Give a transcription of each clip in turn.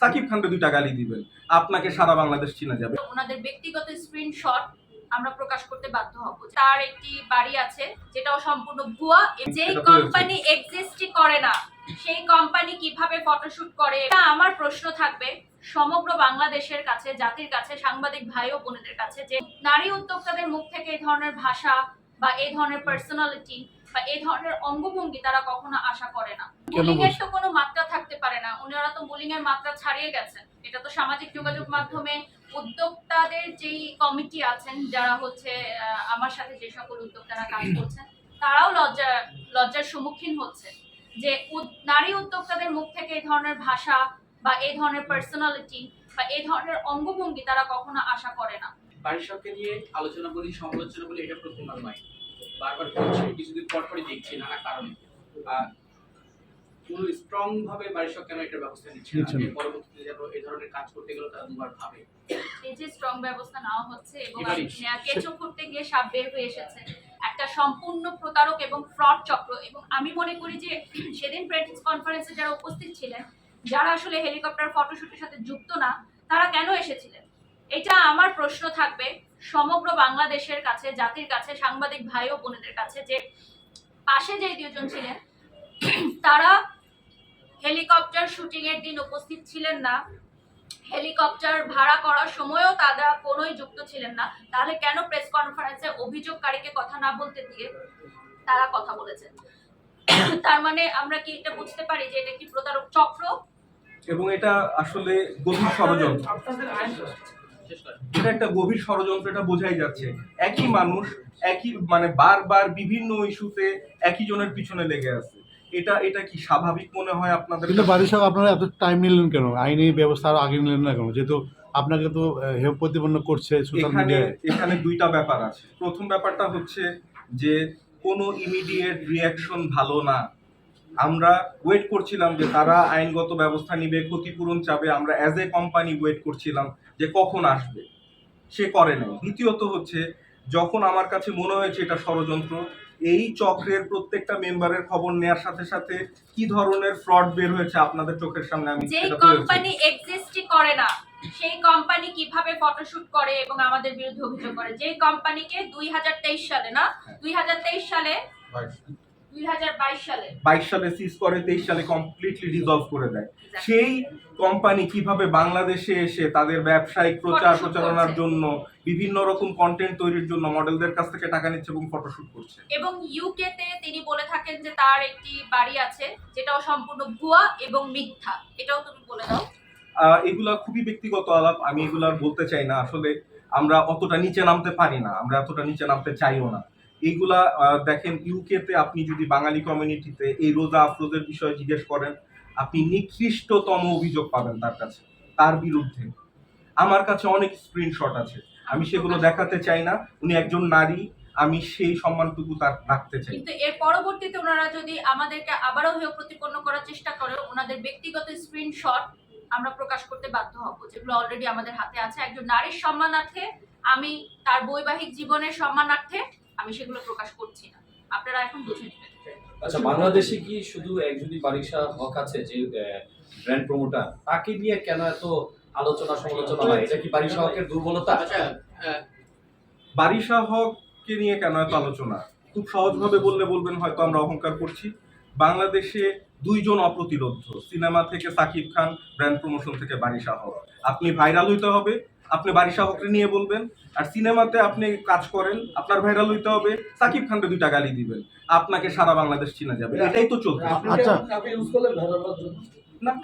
সাকিব খানকে দুইটা গালি দিবেন। আপনাকে সারা বাংলাদেশ চিনা যাবে। ওনাদের ব্যক্তিগত স্ক্রিনশট আমরা প্রকাশ করতে বাধ্য হব। তার একটি বাড়ি আছে যেটাও সম্পূর্ণ ভুয়া। যেই কোম্পানি এক্সিস্টই করে না সেই কোম্পানি কীভাবে ফটোশুট করে এটা আমার প্রশ্ন থাকবে সমগ্র বাংলাদেশের কাছে জাতির কাছে সাংবাদিক ভাই ও বোনেদের কাছে যে নারী উদ্যোক্তাদের মুখ থেকে এই ধরনের ভাষা বা এই ধরনের পার্সোনালিটি বা এই ধরনের অঙ্গভঙ্গি তারা কখনো আশা করে না কেন বুলিং এর বলছো? তো কোনো মাত্রা থাকতে পারে না এর মাত্রা ছাড়িয়ে গেছেন এটা তো সামাজিক যোগাযোগ মাধ্যমে উদ্যোক্তাদের যেই কমিটি আছেন, যারা হচ্ছে আমার সাথে যে সকল উদ্যোক্তারা কাজ করছেন, তারাও লজ্জা, লজ্জার সম্মুখীন হচ্ছে যে নারী উদ্যোক্তাদের মুখ থেকে এই ধরনের ভাষা বা এই ধরনের পার্সোনালিটি বা এই ধরনের অঙ্গভঙ্গি তারা কখনো আশা করে না। বারিশাককে নিয়ে আলোচনা বলি, সমালোচনা বলি, এটা প্রথমবার নয়। বারবার করছে কিছুদিন পর পরই দেখছি নানা কারণে। কোনো স্ট্রং ভাবে বারিশাক কেন এটার ব্যবস্থা নিচ্ছে না। পরবর্তীতে যেন এই ধরনের কাজ করতে গেলে তারা দুবার ভাবে। এই যে স্ট্রং ব্যবস্থা নেওয়া হচ্ছে এবং কেঁচো করতে গিয়ে সাপ বের হয়ে এসেছে। একটা সম্পূর্ণ প্রতারক এবং ফ্রড চক্র এবং আমি মনে করি যে সেদিন প্রেস কনফারেন্সে যারা উপস্থিত ছিলেন যারা আসলে হেলিকপ্টার ফটোশুটের সাথে যুক্ত না তারা কেন এসেছিলেন? এটা আমার প্রশ্ন থাকবে সমগ্র বাংলাদেশের কাছে জাতির কাছে সাংবাদিক ভাই ও বোনেদের কাছে যে পাশে যে দুজন ছিলেন তারা হেলিকপ্টার শুটিং এর দিন উপস্থিত ছিলেন না। হেলিকপ্টার ভাড়া করার সময়ও তারা কোনোই যুক্ত ছিলেন না। তাহলে কেন প্রেস কনফারেন্সে অভিযোগকারীকে কথা না বলতে দিয়ে তারা কথা বলেছেন? তার মানে আমরা কি এটা বুঝতে পারি যে এটা কি প্রতারক চক্র? এবং এটা আসলে গভীর ষড়যন্ত্র। এটা একটা গভীর ষড়যন্ত্র, এটা বোঝাই যাচ্ছে। একই মানুষ, একই মানে বারবার বিভিন্ন ইস্যুতে একই জনের পিছনে লেগে আছে। এটা এটা কি স্বাভাবিক মনে হয় আপনাদের কিন্তু? বাড়ির সব আপনারা এত টাইম নিলেন কেন? আইনি ব্যবস্থা আরও আগে নিলেন না কেন? যেহেতু আপনাকে তো হেয় প্রতিপন্ন করছে সোশ্যাল মিডিয়ায় এখানে দুইটা ব্যাপার আছে। প্রথম ব্যাপারটা হচ্ছে যে কোনো ইমিডিয়েট রিয়াকশন ভালো না। আমরা ওয়েট করছিলাম যে তারা আইনগত ব্যবস্থা নিবে ক্ষতিপূরণ চাবে। আমরা অ্যাজ এ কোম্পানি ওয়েট করছিলাম যে কখন আসবে। সে করে নাই। দ্বিতীয়ত হচ্ছে যখন আমার কাছে মনে হয়েছে এটা ষড়যন্ত্র এই চক্রের প্রত্যেকটা মেম্বারের খবর নেওয়ার সাথে সাথে কি ধরনের ফ্রড বের হয়েছে আপনাদের চোখের সামনে আমি যে কোম্পানি এক্সিস্টই করে না সেই কোম্পানি কীভাবে ফটোশুট করে এবং আমাদের বিরুদ্ধে অভিযোগ করে? যেই কোম্পানিকে দুই হাজার তেইশ সালে না দুই সালে দুই সালে বাইশ সালে। সিজ করে তেইশ সালে কমপ্লিটলি রিজলভ করে দেয়। সেই কোম্পানি কীভাবে বাংলাদেশে এসে তাদের ব্যবসায়িক প্রচার প্রচারণার জন্য বিভিন্ন রকম কন্টেন্ট তৈরির জন্য মডেলদের কাছ থেকে টাকা নিচ্ছে এবং ফটোশুট করছে। এবং ইউকে তে তিনি বলে থাকেন যে তার একটি বাড়ি আছে যেটাও সম্পূর্ণ ভুয়া এবং মিথ্যা। এটাও তুমি বলে দাও। এগুলা খুবই ব্যক্তিগত আলাপ আমি এগুলো বলতে চাই না। আসলে আমরা অতটা নিচে নামতে পারি না আমরা এতটা নিচে নামতে চাইও না। এইগুলা দেখেন ইউকেতে আপনি যদি বাঙালি কমিউনিটিতে এই রোজা আফরোজের বিষয়ে জিজ্ঞেস করেন, আপনি নিকৃষ্টতম অভিযোগ পাবেন তার কাছে, তার বিরুদ্ধে। আমার কাছে অনেক স্ক্রিনশট আছে। আমি সেগুলো দেখাতে চাই না। উনি একজন নারী, আমি সেই সম্মানটুকু তার রাখতে চাই। কিন্তু এর পরবর্তীতে ওনারা যদি আমাদেরকে আবারও হেয় প্রতিপন্ন করার চেষ্টা করে, ওনাদের ব্যক্তিগত স্ক্রিনশট আমরা প্রকাশ করতে বাধ্য হব, যেগুলো অলরেডি আমাদের হাতে আছে। একজন নারীর সম্মানার্থে আমি তার বৈবাহিক জীবনের সম্মানার্থে আমি সেগুলো প্রকাশ করছি না। আপনারা এখন বুঝে নেবেন। আচ্ছা বাংলাদেশে কি শুধু একজনই বারিশা হক আছে যে ব্র্যান্ড প্রমোটার তাকে নিয়ে কেন এত আলোচনা সমালোচনা হয়? এটা কি বারিশা হকের দুর্বলতা? আচ্ছা বারিশা হককে নিয়ে কেন এত আলোচনা? খুব সহজভাবে বললে বলবেন হয়তো আমরা অহংকার করছি। বাংলাদেশে দুইজন অপ্রতিরোধ। সিনেমা থেকে সাকিব খান ব্র্যান্ড প্রমোশন থেকে বারিশা হক আপনি ভাইরাল হইতে হবে আপনি বারিশা হককে নিয়ে বলবেন আর সিনেমাতে আপনি কাজ করেন আপনার ভাইরাল হইতে হবে সাকিব খানকে দুইটা গালি দিবেন। আপনাকে সারা বাংলাদেশ চিনা যাবে এটাই তো চলছে। আচ্ছা।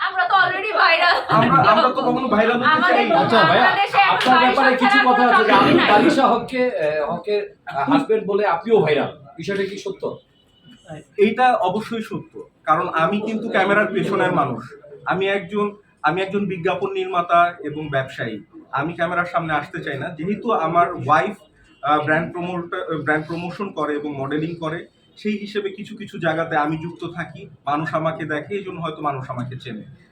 আমরা তো অলরেডি ভাইরাল আমরা আমরা তো কখনো ভাইরাল হতে চাই আচ্ছা ভাইয়া আপনার ব্যাপারে কিছু কথা আছে যে বারিশা হককে হকের হাজবেন্ড বলে আপনিও ভাইরাল বিষয়টা কি সত্য? এইটা অবশ্যই সত্য। কারণ আমি কিন্তু ক্যামেরার পেছনের মানুষ। আমি একজন আমি একজন বিজ্ঞাপন নির্মাতা এবং ব্যবসায়ী। আমি ক্যামেরার সামনে আসতে চাই না। যেহেতু আমার wife brand promoter brand promotion করে এবং মডেলিং করে, সেই হিসেবে কিছু কিছু জায়গাতে আমি যুক্ত থাকি। মানুষ আমাকে দেখে, এই জন্য হয়তো মানুষ আমাকে চেনে।